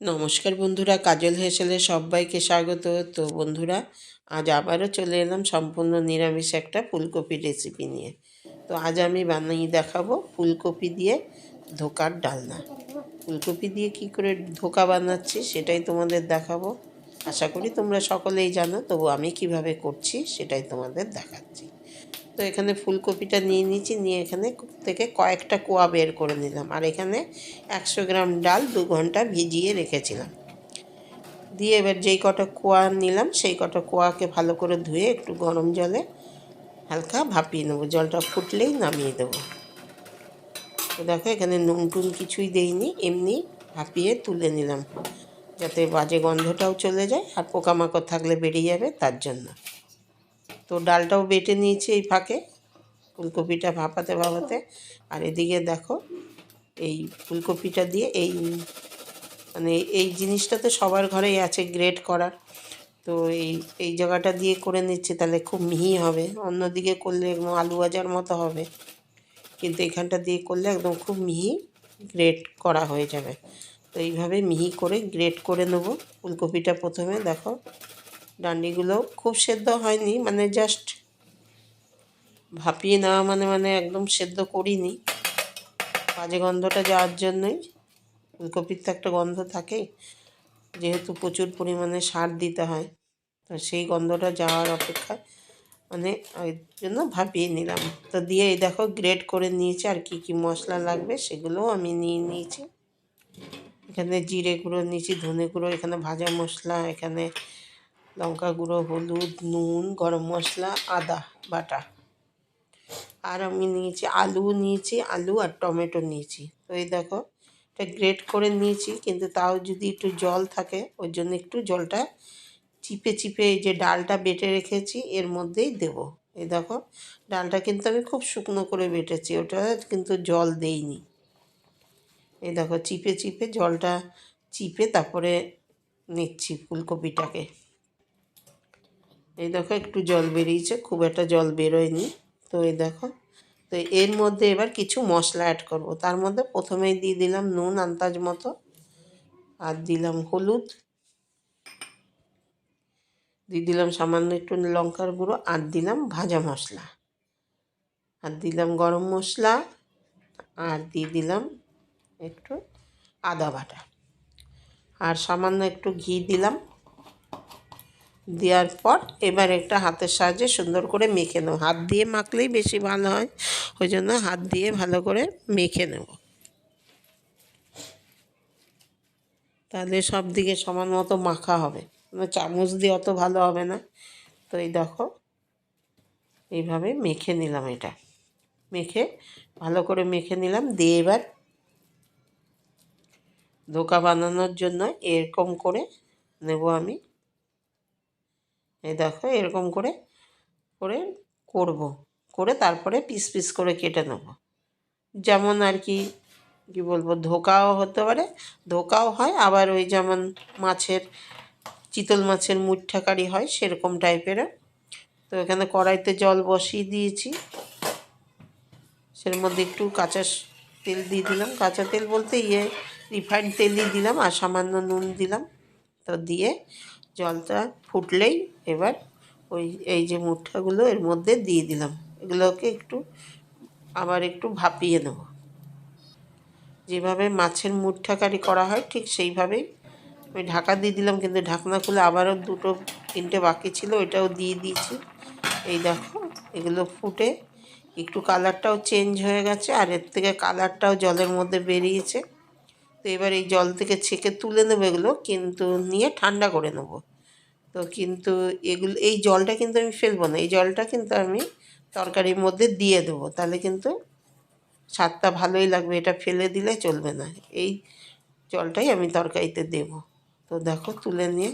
নমস্কার বন্ধুরা, কাজল হেসেলে সবাইকে স্বাগত। তো বন্ধুরা, আজ আবারও চলে এলাম সম্পূর্ণ নিরামিষ একটা ফুলকপি রেসিপি নিয়ে। তো আজ আমি বানিয়ে দেখাবো ফুলকপি দিয়ে ধোকার ডালনা। ফুলকপি দিয়ে কি করে ধোকা বানাচ্ছি সেটাই তোমাদের দেখাবো। আশা করি তোমরা সকলেই জানো, তবু আমি কীভাবে করছি সেটাই তোমাদের দেখাচ্ছি। তো এখানে ফুলকপিটা নিয়ে নিয়েছি, নিয়ে এখানে থেকে কয়েকটা কোয়া বের করে নিলাম। আর এখানে একশো গ্রাম ডাল দু ঘণ্টা ভিজিয়ে রেখেছিলাম। দিয়ে এবার যেই কটা কোয়া নিলাম, সেই কটা কোয়াকে ভালো করে ধুয়ে একটু গরম জলে হালকা ভাপিয়ে নেব। জলটা ফুটলেই নামিয়ে দেবো। তো দেখো এখানে নুন টুন কিছুই দেইনি, এমনি ভাপিয়ে তুলে নিলাম। যাতে বাজে গন্ধটাও চলে যায় আর পোকামাকড় থাকলে বেরিয়ে যাবে তার জন্য। তো ডালটাও বেটে নিয়েছি এই ফাঁকে, ফুলকপিটা ভাপাতে ভাপাতে। আর এদিকে দেখো, এই ফুলকপিটা দিয়ে এই মানে এই জিনিসটা তো সবার ঘরেই আছে গ্রেট করার। তো এই এই জায়গাটা দিয়ে করে নিচ্ছি, তাহলে খুব মিহি হবে। অন্যদিকে করলে একদম আলু ভাজার মতো হবে। কিন্তু এখানটা দিয়ে করলে একদম খুব মিহি গ্রেট করা হয়ে যাবে। তো এইভাবে মিহি করে গ্রেট করে নেব ফুলকপিটা প্রথমে, দেখো। ডান্ডিগুলো খুব সেদ্ধ হয়নি মানে জাস্ট ভাপিয়ে নেওয়া মানে মানে একদম সেদ্ধ করিনি। বাজে গন্ধটা যাওয়ার জন্যই ফুলকপির তো একটা গন্ধ থাকেই যেহেতু প্রচুর পরিমাণে সার দিতে হয়, তো সেই গন্ধটা যাওয়ার অপেক্ষায় মানে ওই জন্য ভাপিয়ে নিলাম। তো দিয়ে এই দেখো গ্রেড করে নিয়েছি, আর কি কি মশলা লাগবে সেগুলোও আমি নিয়ে নিয়েছি। এখানে জিরে গুঁড়ো নিয়েছি, ধনে গুঁড়ো, এখানে ভাজা মশলা, এখানে লঙ্কা গুঁড়ো, হলুদ, নুন, গরম মশলা, আদা বাটা। আর আমি নিয়েছি আলু নিয়েছি, আলু আর টমেটো নিয়েছি। তো এই দেখো, এটা গ্রেট করে নিয়েছি, কিন্তু তাও যদি একটু জল থাকে ওই জন্য একটু জলটা চিপে চিপে এই যে ডালটা বেটে রেখেছি, এর মধ্যেই দেব। এই দেখো, ডালটা কিন্তু আমি খুব শুকনো করে বেটেছি, ওটা কিন্তু জল দেইনি। এই দেখো, চিপে চিপে জলটা চিপে তারপরে নিচ্ছি ফুলকপিটাকে। এই দেখো একটু জল বেরিয়েছে, খুব একটা জল বেরোয়নি। তো এই দেখো, তো এর মধ্যে এবার কিছু মশলা অ্যাড করব। তার মধ্যে প্রথমেই দিয়ে দিলাম নুন আন্দাজ মতো, আর দিলাম হলুদ, দিয়ে দিলাম সামান্য একটু লঙ্কার গুঁড়ো, আর দিলাম ভাজা মশলা। আর দিলাম গরম মশলা, আর দিয়ে দিলাম একটু আদা বাটা। আর সামান্য একটু ঘি দিলাম দেওয়ার পর এবার একটা হাতের সাহায্যে সুন্দর করে মেখে নেব। হাত দিয়ে মাখলেই বেশি ভালো হয়, ওই জন্য হাত দিয়ে ভালো করে মেখে নেব। তাহলে সব দিকে সমান মতো মাখা হবে। চামচ দিয়ে অত ভালো হবে না। তো এই দেখো, এইভাবে মেখে নিলাম এটা। মেখে ভালো করে মেখে নিলাম। দিয়ে এবার ধোকা বানানোর জন্য এরকম করে নেব আমি। এই দেখো এরকম করে করে করব। করে তারপরে পিস পিস করে কেটে নেব। যেমন আর কি, কী বলব, ধোকাও হতে পারে, ধোকাও হয়। আবার ওই যেমন মাছের, চিতল মাছের মুঠাকারি হয়, সেরকম টাইপের তো এখানে কড়াইতে জল বসিয়ে দিয়েছি। সের মধ্যে একটু কাঁচা তেল দিয়ে দিলাম। কাঁচা তেল বলতে ইয়ে রিফাইন্ড তেলই দিলাম আর সামান্য নুন দিলাম। তো দিয়ে জলটা ফুটলেই এবার ওই, এই যে মুঠাগুলো এর মধ্যে দিয়ে দিলাম। এগুলোকে একটু, আবার একটু ভাপিয়ে নেব। যেভাবে মাছের মুঠা কারি করা হয়, ঠিক সেইভাবেই আমি ঢাকা দিয়ে দিলাম, কিন্তু ঢাকনা খুলে আবারও দুটো, তিনটে বাকি ছিল, ওইটাও দিয়ে দিয়েছি। এই দেখো, এগুলো ফুটে, একটু কালারটাও চেঞ্জ হয়ে গেছে, আর এর থেকে কালারটাও জলের মধ্যে বেরিয়েছে। তো এবার এই জল থেকে ছেঁকে তুলে নেব এগুলো, কিন্তু নিয়ে ঠান্ডা করে নেব। তো কিন্তু এগুলো, এই জলটা কিন্তু আমি ফেলব না, এই জলটা কিন্তু আমি তরকারির মধ্যে দিয়ে দেবো। তাহলে কিন্তু স্বাদটা ভালোই লাগবে, এটা ফেলে দিলে চলবে না। এই জলটাই আমি তরকারিতে দেব। তো দেখো, তুলে নিয়ে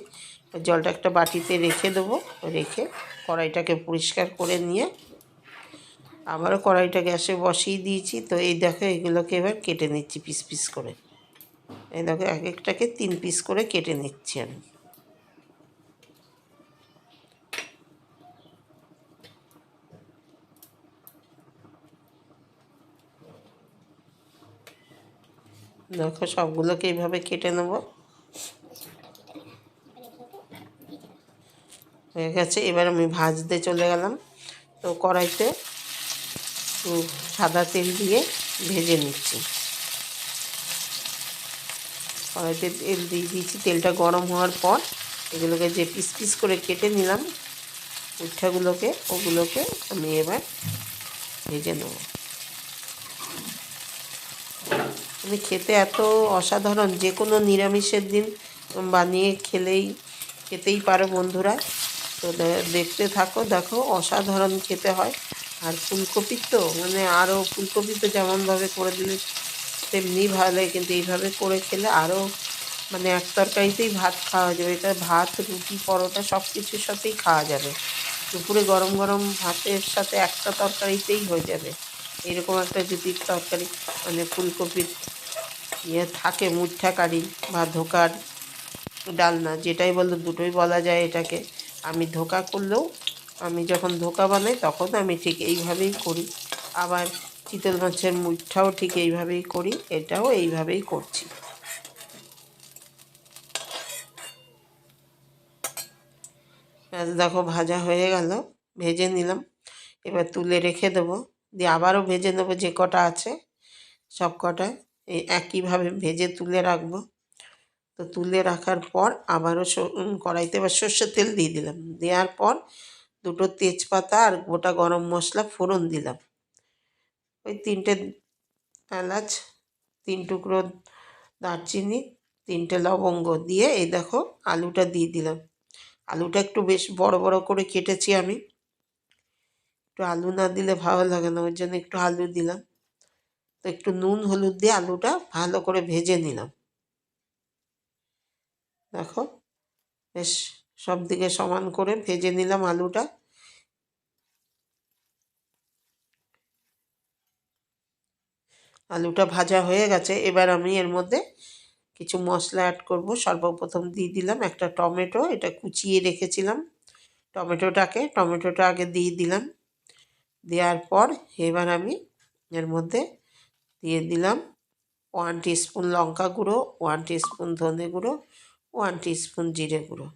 জলটা একটা বাটিতে রেখে দেবো। রেখে কড়াইটাকে পরিষ্কার করে নিয়ে আবারও কড়াইটা গ্যাসে বসিয়ে দিয়েছি। তো এই দেখো, এগুলোকে এবার কেটে নিচ্ছি পিস পিস করে। এই দেখো, এক একটাকে তিন পিস করে কেটে নিচ্ছি আমি। দেখো, সবগুলোকে এইভাবে কেটে নেব। হয়ে গেছে, এবার আমি ভাজতে চলে গেলাম। তো কড়াইতে সাদা তেল দিয়ে ভেজে নিচ্ছি। কড়াইতে তেল দিয়ে দিয়েছি। তেলটা গরম হওয়ার পর এগুলোকে যে পিস পিস করে কেটে নিলাম পিঠাগুলোকে ওগুলোকে আমি এবার ভেজে নেব। আমি খেতে এত অসাধারণ, যে কোনো নিরামিষের দিন বানিয়ে খেলেই, খেতেই পারো বন্ধুরা। তো দেখতে থাকো, দেখো অসাধারণ খেতে হয়। আর ফুলকপির তো মানে আরও ফুলকপি তো যেমনভাবে করে দিলে তেমনি ভালো লাগে, কিন্তু এইভাবে করে খেলে আরও মানে এক তরকারিতেই ভাত খাওয়া যাবে। এটা ভাত, রুটি, পরোটা সব কিছুর সাথেই খাওয়া যাবে। দুপুরে গরম গরম ভাতের সাথে একটা তরকারিতেই হয়ে যাবে। এরকম একটা যদি তরকারি মানে ফুলকপির ইয়ে থাকে, মুঠা কারি বা ধোকার ডালনা, যেটাই বলো দুটোই বলা যায় এটাকে। আমি ধোকা করলেও আমি যখন ধোকা বানাই তখন আমি ঠিক এইভাবেই করি। আবার চিতল মাছের মুঠাও ঠিক এইভাবেই করি, এটাও এইভাবেই করছি। দেখো ভাজা হয়ে গেল, ভেজে নিলাম। এবার তুলে রেখে দেবো। দিয়ে আবারও ভেজে নেব যে কটা আছে, সব কটা। এই একইভাবে ভেজে তুলে রাখব। তো তুলে রাখার পর আবারও কড়াইতে এবার সর্ষের তেল দিয়ে দিলাম। দেওয়ার পর দুটো তেজপাতা আর গোটা গরম মশলা ফোড়ন দিলাম। ওই তিনটে এলাচ, তিন টুকরো দারচিনি, তিনটে লবঙ্গ দিয়ে এই দেখো আলুটা দিয়ে দিলাম। আলুটা একটু বেশ বড় বড় করে কেটেছি আমি। একটু আলু না দিলে ভালো লাগে না, ওই জন্য একটু আলু দিলাম। তো একটু নুন, হলুদ দিয়ে আলুটা ভালো করে ভেজে নিলাম। দেখো, বেশ সব দিকে সমান করে ভেজে নিলাম আলুটা। আলুটা ভাজা হয়ে গেছে। এবার আমি এর মধ্যে কিছু মশলা অ্যাড করব। সর্বপ্রথম দিয়ে দিলাম একটা টমেটো, এটা কুচিয়ে রেখেছিলাম টমেটোটাকে। টমেটোটা আগে দিয়ে দিলাম। দেওয়ার পর এবার আমি এর মধ্যে দিয়ে দিলাম ওয়ান স্পুন লঙ্কা গুঁড়ো, ওয়ান স্পুন ধনে গুঁড়ো, ওয়ান স্পুন জিরে গুঁড়ো।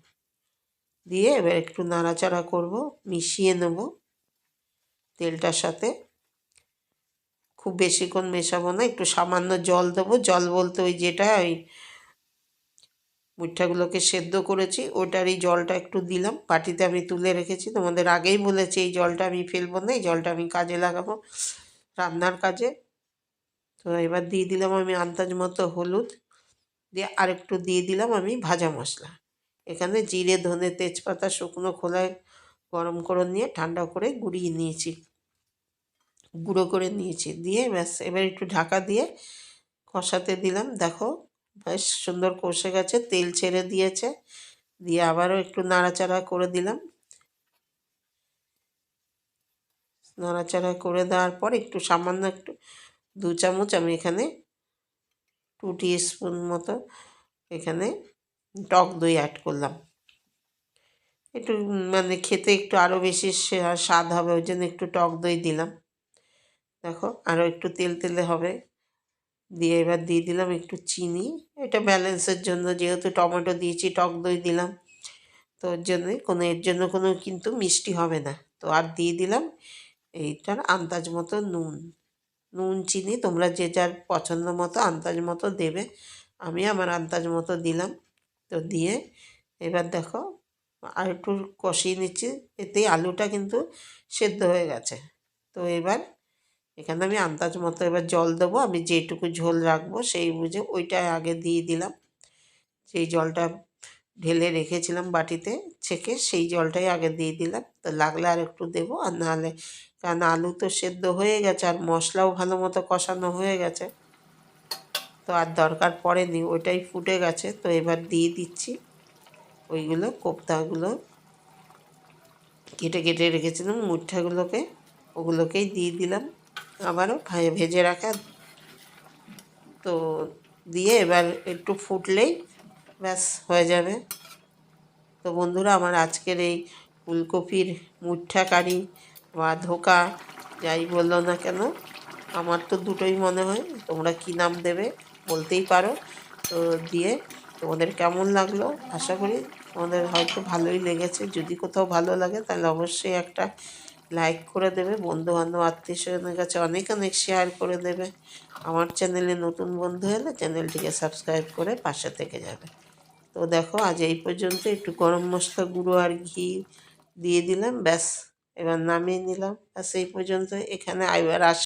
দিয়ে এবার একটু নাড়াচাড়া করব, মিশিয়ে নেব তেলটার সাথে। খুব বেশিক্ষণ মেশাবো না, একটু সামান্য জল দেবো। জল বলতে ওই যেটা, ওই মুঠাগুলোকে সেদ্ধ করেছি ওটারই জলটা একটু দিলাম। বাটিতে আমি তুলে রেখেছি। তোমাদের আগেই বলেছি, এই জলটা আমি ফেলব না, এই জলটা আমি কাজে লাগাবো রান্নার কাজে। তো এবার দিয়ে দিলাম আমি আন্দাজ মতো হলুদ, দিয়ে আরেকটু দিয়ে দিলাম আমি ভাজা মশলা। এখানে জিরে, ধনে, তেজপাতা, শুকনো খোলায় গরম করে নিয়ে ঠান্ডা করে গুঁড়িয়ে নিয়েছি। গুঁড়ো করে নিয়েছি। দিয়ে ব্যাস, এবার একটু ঢাকা দিয়ে কষাতে দিলাম। দেখো, বেশ সুন্দর কষে গেছে, তেল ছেড়ে দিয়েছে। দিয়ে আবারও একটু নাড়াচাড়া করে দিলাম। নাড়াচাড়া করে দেওয়ার পর একটু সামান্য একটু, দু চামচ আমি এখানে টু স্পুন মতো এখানে টক দই অ্যাড করলাম। একটু মানে খেতে একটু আরও বেশি স্বাদ হবে, ওই জন্য একটু টক দই দিলাম। দেখো আরও একটু তেল তেলে হবে। দিয়ে এবার দিয়ে দিলাম একটু চিনি। এটা ব্যালেন্সের জন্য যেহেতু টমেটো দিয়েছি, টক দই দিলাম, তো ওর জন্যই কোনো, এর জন্য কোনো কিন্তু মিষ্টি হবে না। তো আর দিয়ে দিলাম এইটার আন্দাজ মতো নুন। নুন, চিনি তোমরা যে যার পছন্দ মতো আন্দাজ মতো দেবে। আমি আমার আন্দাজ মতো দিলাম। তো দিয়ে এবার দেখো, আর একটু কষিয়ে নিচ্ছি। এতেই আলুটা কিন্তু সেদ্ধ হয়ে গেছে। তো এবার এখানে আমি আন্দাজ মতো এবার জল দেবো, আমি যেটুকু ঝোল রাখব সেই বুঝে ওইটা আগে দিয়ে দিলাম। সেই জলটা ঢেলে রেখেছিলাম বাটিতে ছেঁকে সেই জলটাই আগে দিয়ে দিলাম। তো লাগলে আর একটু দেবো, আর নাহলে কারণ আলু তো সেদ্ধ হয়ে গেছে আর মশলাও ভালো মতো কষানো হয়ে গেছে। তো আর দরকার পড়েনি, ওইটাই ফুটে গেছে। তো এবার দিয়ে দিচ্ছি ওইগুলো, কোপ্তাগুলো। কেটে কেটে রেখেছিলাম, মুঠাগুলোকে, ওগুলোকেই দিয়ে দিলাম। আবারও ভেজে রাখা। তো দিয়ে এবার একটু ফুটলেই ব্যাস, হয়ে যাবে। তো বন্ধুরা, আমার আজকের এই ফুলকপির মুঠা কারি বা ধোকা, যাই বলল না কেন, আমার তো দুটোই মনে হয়, তোমরা কী নাম দেবে বলতেই পারো। তো দিয়ে তোমাদের কেমন লাগল? আশা করি তোমাদের হয়তো ভালোই লেগেছে। যদি কোথাও ভালো লাগে, তাহলে অবশ্যই একটা লাইক করে দেবে বন্ধু বান্ধব আত্মীয় স্বজনের কাছে অনেক অনেক শেয়ার করে দেবে। আমার চ্যানেলে নতুন বন্ধু হলে চ্যানেলটিকে সাবস্ক্রাইব করে পাশে থেকে যাবে। তো দেখো, আজ এই পর্যন্ত একটু গরম মশলা গুঁড়ো আর ঘি দিয়ে দিলাম, ব্যাস, এবার নামিয়ে নিলাম। ব্যাস, এই পর্যন্ত, এখানে আইবার আস